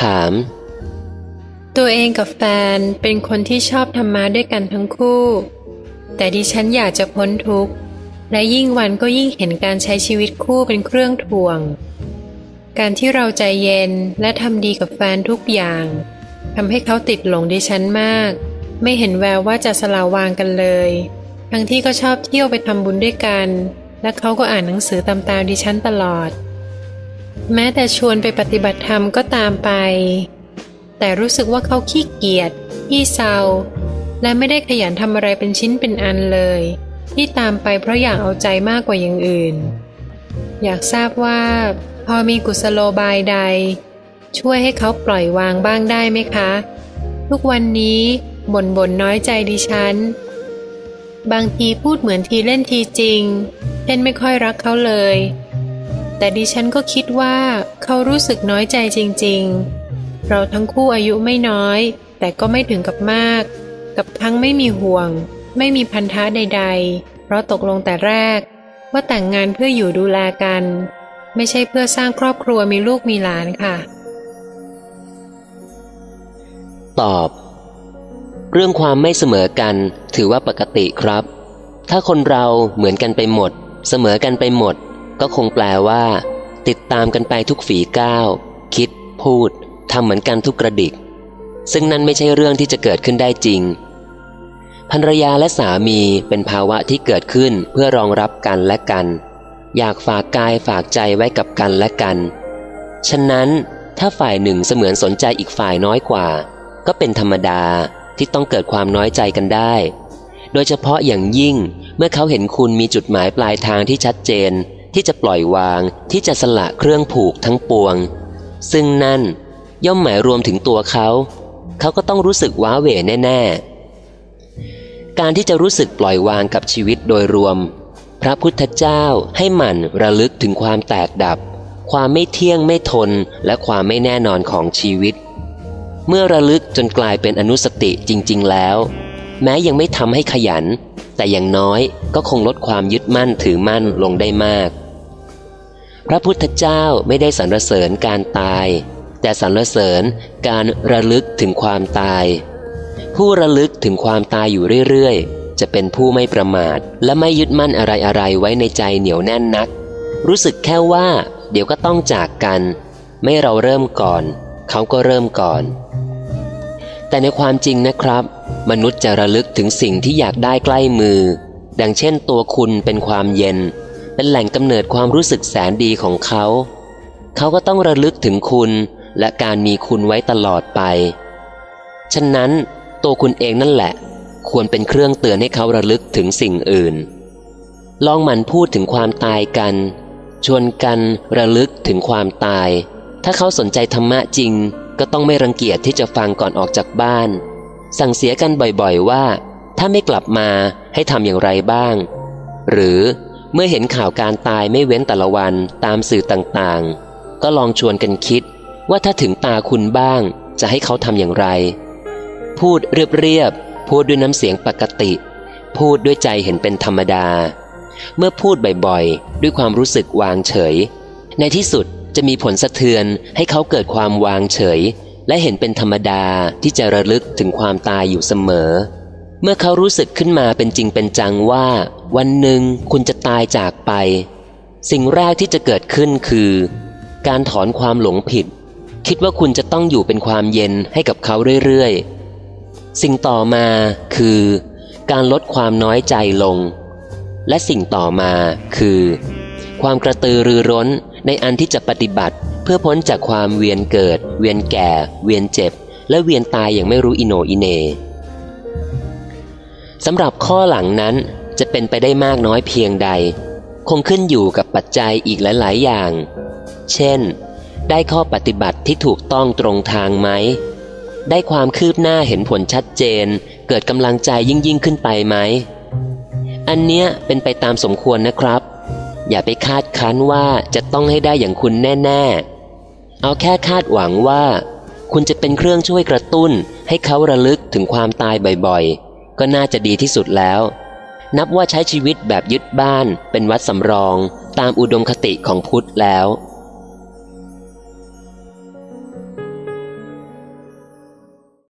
ถาม ตัวเองกับแฟนเป็นคนที่ชอบทำมาด้วยกันทั้งคู่ แต่ดิฉันอยากจะพ้นทุกข์ และยิ่งวันก็ยิ่งเห็นการใช้ชีวิตคู่เป็นเครื่องทวง การที่เราใจเย็นและทำดีกับแฟนทุกอย่างทำให้เขาติดหลงดิฉันมาก ไม่เห็นแววว่าจะสลาวางกันเลย ทั้งที่ก็ชอบเที่ยวไปทำบุญด้วยกัน และเขาก็อ่านหนังสือตามตามดิฉันตลอด แม้แต่ชวนไปปฏิบัติธรรมก็ตามไป แต่รู้สึกว่าเขาขี้เกียจขี้เศร้าและไม่ได้ขยันทำอะไรเป็นชิ้นเป็นอันเลย ที่ตามไปเพราะอยากเอาใจมากกว่าอย่างอื่น อยากทราบว่า พอมีกุศโลบายใด ช่วยให้เขาปล่อยวางบ้างได้ไหมคะ ทุกวันนี้บ่นบ่นน้อยใจดิฉัน บางทีพูดเหมือนทีเล่นทีจริงเช่นไม่ค่อยรักเขาเลย แต่ดิฉันก็คิดว่าเขารู้สึกน้อยใจจริงๆ เราทั้งคู่อายุไม่น้อย แต่ก็ไม่ถึงกับมาก กับทั้งไม่มีห่วง ไม่มีพันธะใด ๆ เพราะตกลงแต่แรก ว่าแต่งงานเพื่ออยู่ดูแลกัน ไม่ใช่เพื่อสร้างครอบครัวมีลูกมีหลานค่ะ ตอบ เรื่องความไม่เสมอกันถือว่าปกติครับ ถ้าคนเราเหมือนกันไปหมด เสมอกันไปหมด ก็คงแปลว่า ติดตามกันไปทุกฝีก้าว คิด พูดทำเหมือนกันทุกกระดิก ซึ่งนั่นไม่ใช่เรื่องที่จะเกิดขึ้นได้จริงภรรยาและสามีเป็นภาวะที่เกิดขึ้นเพื่อรองรับกันและกัน อยากฝากกายฝากใจไว้กับกันและกัน ฉะนั้นถ้าฝ่ายหนึ่งเสมือนสนใจอีกฝ่ายน้อยกว่า ก็เป็นธรรมดาที่ต้องเกิดความน้อยใจกันได้ โดยเฉพาะอย่างยิ่งเมื่อเขาเห็นคุณมีจุดหมายปลายทางที่ชัดเจน ที่จะปล่อยวางที่จะสละเครื่องผูกทั้งปวง ซึ่งนั่นย่อมหมายรวมถึงตัวเขา เขาก็ต้องรู้สึกว้าเหวแน่ ๆ การที่จะรู้สึกปล่อยวางกับชีวิตโดยรวม พระพุทธเจ้าให้หมั่นระลึกถึงความแตกดับ ความไม่เที่ยงไม่ทนและความไม่แน่นอนของชีวิต เมื่อระลึกจนกลายเป็นอนุสติจริง ๆ แล้ว แม้ยังไม่ทำให้ขยันแต่อย่างน้อยก็คงลดความยึดมั่นถือมั่นลงได้มาก พระพุทธเจ้าไม่ได้สรรเสริญการตาย แต่สรรเสริญการระลึกถึงความตาย ผู้ระลึกถึงความตายอยู่เรื่อยๆ จะเป็นผู้ไม่ประมาท และไม่ยึดมั่นอะไรๆไว้ในใจเหนียวแน่นนัก รู้สึกแค่ว่า เดี๋ยวก็ต้องจากกัน ไม่เราเริ่มก่อน เขาก็เริ่มก่อน แต่ในความจริงนะครับ มนุษย์จะระลึกถึงสิ่งที่อยากได้ใกล้มือ ดังเช่นตัวคุณเป็นความเย็น เป็นแหล่งกำเนิดความรู้สึกแสนดีของเขา เขาก็ต้องระลึกถึงคุณและการมีคุณไว้ตลอดไป ฉะนั้นตัวคุณเองนั่นแหละ ควรเป็นเครื่องเตือนให้เขาระลึกถึงสิ่งอื่น ลองหมั่นพูดถึงความตายกัน ชวนกันระลึกถึงความตาย ถ้าเขาสนใจธรรมะจริง ก็ต้องไม่รังเกียจที่จะฟังก่อนออกจากบ้าน สั่งเสียกันบ่อยๆว่า ถ้าไม่กลับมาให้ทำอย่างไรบ้าง หรือ เมื่อเห็นข่าวการตายไม่เว้นแต่ละวันตามสื่อต่างๆ ก็ลองชวนกันคิดว่าถ้าถึงตาคุณบ้างจะให้เขาทำอย่างไร พูดเรียบๆ พูดด้วยน้ำเสียงปกติ พูดด้วยใจเห็นเป็นธรรมดา เมื่อพูดบ่อยๆ ด้วยความรู้สึกวางเฉย ในที่สุดจะมีผลสะเทือนให้เขาเกิดความวางเฉย และเห็นเป็นธรรมดาที่จะระลึกถึงความตายอยู่เสมอ เมื่อเขารู้สึกขึ้นมาเป็นจริงเป็นจังว่า วันหนึ่งคุณจะตายจากไป สิ่งแรกที่จะเกิดขึ้นคือ การถอนความหลงผิด คิดว่าคุณจะต้องอยู่เป็นความเย็นให้กับเขาเรื่อยๆ สิ่งต่อมาคือ การลดความน้อยใจลง และสิ่งต่อมาคือ ความกระตือรือร้นในอันที่จะปฏิบัติ เพื่อพ้นจากความเวียนเกิด เวียนแก่ เวียนเจ็บ และเวียนตายอย่างไม่รู้อิโนอิเน สำหรับข้อหลังนั้นจะเป็นไปได้มากน้อยเพียงใด คงขึ้นอยู่กับปัจจัยอีกหลาย ๆ อย่าง เช่น ได้ข้อปฏิบัติที่ถูกต้องตรงทางไหม ได้ความคืบหน้าเห็นผลชัดเจน เกิดกำลังใจยิ่งยิ่งขึ้นไปไหม อันเนี้ยเป็นไปตามสมควรนะครับ อย่าไปคาดคั้นว่าจะต้องให้ได้อย่างคุณแน่ ๆ เอาแค่คาดหวังว่า คุณจะเป็นเครื่องช่วยกระตุ้นให้เขาระลึกถึงความตายบ่อย ๆ ก็น่าจะดีที่สุดแล้ว นับว่าใช้ชีวิตแบบยึดบ้านเป็นวัดสำรอง ตามอุดมคติของพุทธแล้ว